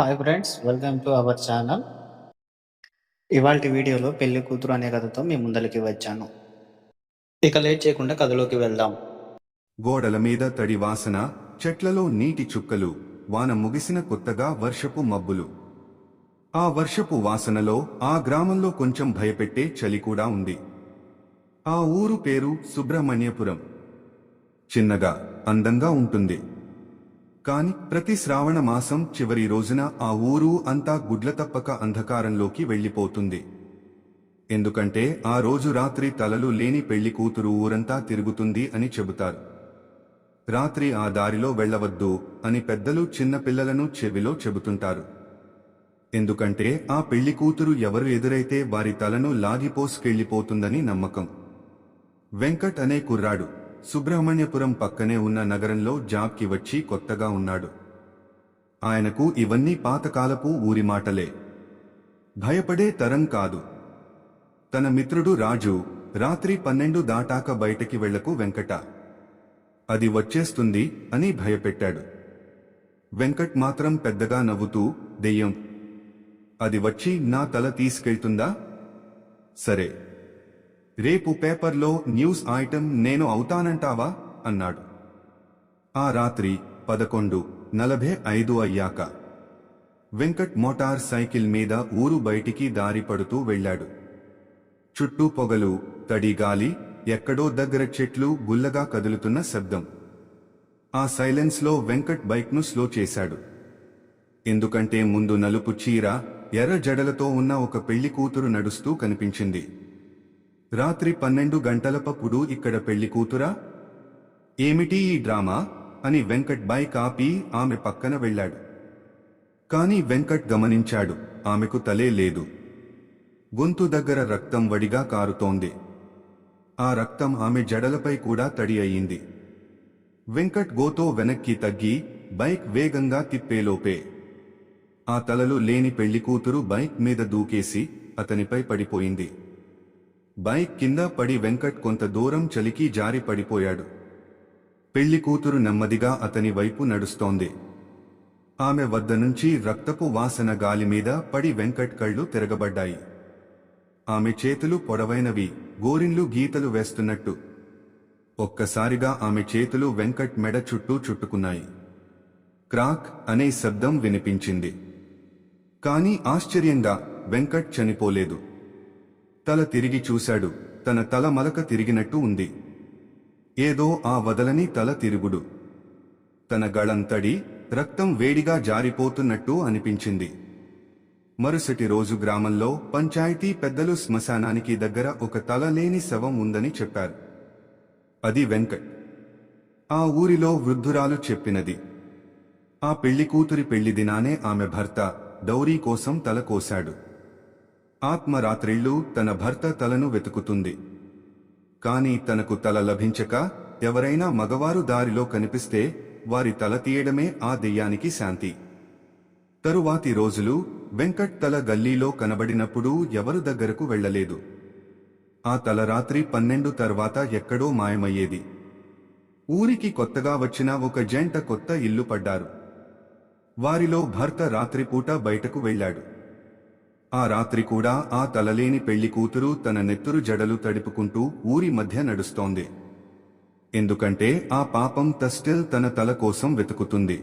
Hi friends welcome to our channel ఇవాళ వీడియోలో పెళ్ళి కూతురు అనే కథతో మీ ముందరికి వచ్చాను. ఇక లేట్ చేయకుండా కథలోకి వెళ్దాం. గోడల మీద తడి వాసన చెట్లలో నీటి చుక్కలు వాన ముగిసిన కొత్తగా వర్షపు మబ్బులు. ఆ వర్షపు వాసనలో ఆ గ్రామంలో కొంచెం భయపెట్టే చలి కూడా ఉంది. ఆ ఊరు పేరు సుబ్రహ్మణ్యపురం. చిన్నగా అందంగా ఉంటుంది. కాని ప్రతి శ్రావణ మాసం చివరి రోజున ఆ ఊరు అంతా గుడ్ల తప్పక అంధకారంలోకి వెళ్ళిపోతుంది ఎందుకంటే ఆ రోజు రాత్రి తలలు లేని పెళ్ళి కూతురు ఊరంతా తిరుగుతుంది అని చెబుతారు. రాత్రి ఆ దారిలో వెళ్ళవద్దు అని పెద్దలు చిన్నపిల్లలను చెవిలో చెబుతుంటారు. ఎందుకంటే ఆ పెళ్ళి కూతురు ఎవరు ఎదురైతే వారి తలను లాగిపోసుకెళ్ళిపోతుందని నమ్మకం. వెంకట్ అనే కుర్రాడు సుబ్రహ్మణ్యపురం పక్కనే ఉన్న నగరంలో జాబ్కి వచ్చి కొత్తగా ఉన్నాడు. ఆయనకు ఇవన్నీ పాతకాలపు ఊరి మాటలే. భయపడే తరం కాదు. తన మిత్రుడు రాజు రాత్రి పన్నెండు దాటాక బయటకి వెళ్ళకు వెంకట. అది వచ్చేస్తుంది అని భయపెట్టాడు. వెంకట్ మాత్రం పెద్దగా నవ్వుతూ దెయ్యం అది వచ్చి నా తల తీసుకెళ్తుందా? సరే రేపు పేపర్లో న్యూస్ ఐటెం నేను అవుతానంటావా? అన్నాడు. ఆ రాత్రి పదకొండు నలభై ఐదు అయ్యాక వెంకట్ మోటార్ సైకిల్ మీద ఊరు బయటికి దారి పడుతూ వెళ్ళాడు. చుట్టూ పొగలు తడి గాలి ఎక్కడో దగ్గర చెట్లు గుల్లగా కదులుతున్న శబ్దం. ఆ సైలెన్స్లో వెంకట్ బైక్ను స్లో చేశాడు. ఎందుకంటే ముందు నలుపు చీర ఎర్ర జడలతో ఉన్న ఒక పెళ్ళి కూతురు నడుస్తూ కనిపించింది. రాత్రి పన్నెండు గంటలపప్పుడు ఇక్కడ పెళ్ళి కూతురా? ఏమిటి ఈ డ్రామా? అని వెంకట్ బైక్ ఆపి ఆమె పక్కన వెళ్ళాడు. కాని వెంకట్ గమనించాడు ఆమెకు తలే లేదు. గొంతు దగ్గర రక్తం వడిగా కారుతోంది. ఆ రక్తం ఆమె జడలపై కూడా తడి అయింది వెంకట్ గోతో వెనక్కి తగ్గి బైక్ వేగంగా తిప్పేలోపే. ఆ తలలు లేని పెళ్ళి కూతురు బైక్ మీద దూకేసి అతనిపై పడిపోయింది. బైక్ కింద పడి వెంకట్ కొంత దూరం చలికి జారి పడిపోయాడు. పెళ్ళి కూతురు నెమ్మదిగా అతని వైపు నడుస్తోంది. ఆమె వద్ద నుంచి రక్తపు వాసన గాలి మీద పడి వెంకట్ కళ్ళు తిరగబడ్డాయి. ఆమె చేతులు పొడవైనవి గోరిన్లు గీతలు వేస్తున్నట్టు. ఒక్కసారిగా ఆమె చేతులు వెంకట్ మెడ చుట్టూ చుట్టుకున్నాయి. క్రాక్ అనే శబ్దం వినిపించింది. కాని ఆశ్చర్యంగా వెంకట్ చనిపోలేదు. తల తిరిగి చూశాడు. తన తల మలక తిరిగినట్టు ఉంది. ఏదో ఆ వదలని తల తిరుగుడు. తన గళంతడి రక్తం వేడిగా జారిపోతున్నట్టు అనిపించింది. మరుసటి రోజు గ్రామంలో పంచాయతీ పెద్దలు శ్మశానానికి దగ్గర ఒక తల లేని శవం ఉందని చెప్పారు. అది వెంకట్. ఆ ఊరిలో వృద్ధురాలు చెప్పినది. ఆ పెళ్ళి కూతురి పెళ్ళి దినానే ఆమె భర్త డౌరీ కోసం తల కోశాడు. ఆత్మ రాత్రిళ్ళు తన భర్త తలను వెతుకుతుంది. కాని తనకు తల లభించక ఎవరైనా మగవారు దారిలో కనిపిస్తే వారి తల తీయడమే ఆ దెయ్యానికి శాంతి. తరువాతి రోజులు వెంకట్ తల గల్లీలో కనబడినప్పుడు ఎవరు దగ్గరకు వెళ్ళలేదు. ఆ తల రాత్రి పన్నెండు తర్వాత ఎక్కడో మాయమయ్యేది. ఊరికి కొత్తగా వచ్చిన ఒక జంట కొత్త ఇల్లు పడ్డారు. వారిలో భర్త రాత్రిపూట బయటకు వెళ్ళాడు. ఆ రాత్రి కూడా ఆ తలలేని పెళ్ళి కూతురు తన నెత్తురు జడలు తడుపుకుంటూ ఊరి మధ్య నడుస్తోంది. ఎందుకంటే ఆ పాపం తస్టిల్ తన తల కోసం వెతుకుతుంది.